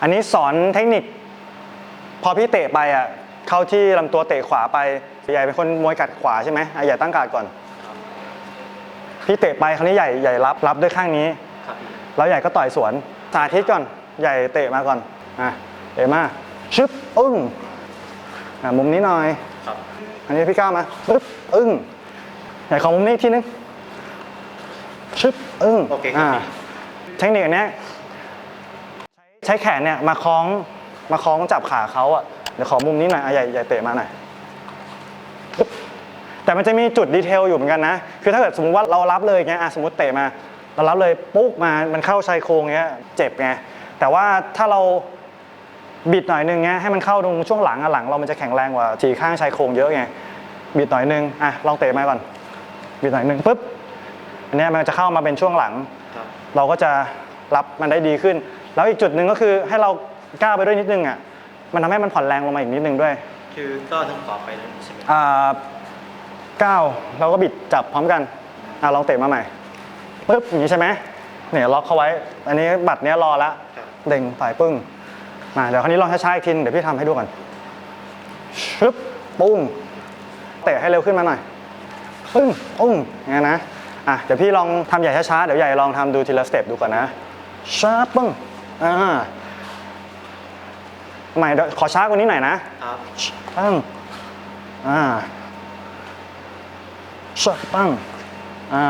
อันนี้สอนเทคนิค พอพี่เตะไปอะเข้าที่ลำตัวเตะขวาไปใหญ่เป็นคนมวยกัดขวาใช่ไหมอะใหญ่ตั้งการดก่อน พี่เตะไปคราวนี้ใหญ่ใหญ่รับรับด้วยข้างนี้ ครับพี่แล้วใหญ่ก็ต่อยสวนสาธิตก่อน ใหญ่เตะมาก่อนอะเตะมาชึบอึ้งอะมุมนี้หน่อย ครับอันนี้พี่ก้าวมาปึ๊บอึ้งใหญ่ของมุมนี้อีกทีนึงชึบอึ้งโอเคครับอ่าเทคนิคอันเนี้ย ใช้ใช้แขนเนี่ยมาคล้องมาคล้องจับขาเขาอะเดี๋ยวขอมุมนี้หน่อยอะใหญ่ใหญ่เตะมาหน่อยปึ๊บแต่มันจะมีจุดดีเทลอยู่เหมือนกันนะ คือถ้าเกิดสมมติว่าเรารับเลยเงี้ยอะสมมติเตะมา เรารับเลยปุ๊กมา มันเข้าชายโครงเงี้ย เจ็บไง แต่ว่าถ้าเราบิดหน่อยนึงเงี้ยให้มันเข้าตรงช่วงหลังอะหลัง เรามันจะแข็งแรงกว่าทีข้างชายโครงเยอะไง บิดหน่อยนึง อะลองเตะมาก่อน บิดหน่อยนึงปุ๊บ อันเนี้ยมันจะเข้ามาเป็นช่วงหลังครับเราก็จะรับมันได้ดีขึ้น แล้วอีกจุดหนึ่งก็คือให้เราก้าวไปด้วยนิดนึงอะมันทำให้มันผ่อนแรงลงมาอีกนิดนึงด้วยคือก็ทั้งขวาไปแล้วใช่ไหมอ่าก้าวเราก็บิดจับพร้อมกันอ่าลองเตะมาใหม่ปึ๊บอย่างนี้ใช่ไหมเนี่ยล็อกเขาไว้ อันนี้บัตรเนี้ยรอแล้วครับเด้งฝ่ายปึ้งมาเดี๋ยวคราวนี้ลองช้าๆอีกทีนึงเดี๋ยวพี่ทำให้ดูก่อนชึบปุ้งเตะให้เร็วขึ้นมาหน่อยปึ้งปุ้งอย่างนี้นนะอะเดี๋ยวพี่ลองทำใหญ่ช้าๆเดี๋ยวใหญ่ลองทำดูทีละสเต็ปดูก่อนนะช้าปึ้ง อ่าใหม่เดี๋ยวขอช้ากว่านี้หน่อยนะครับปังอ่าชะปังอ่า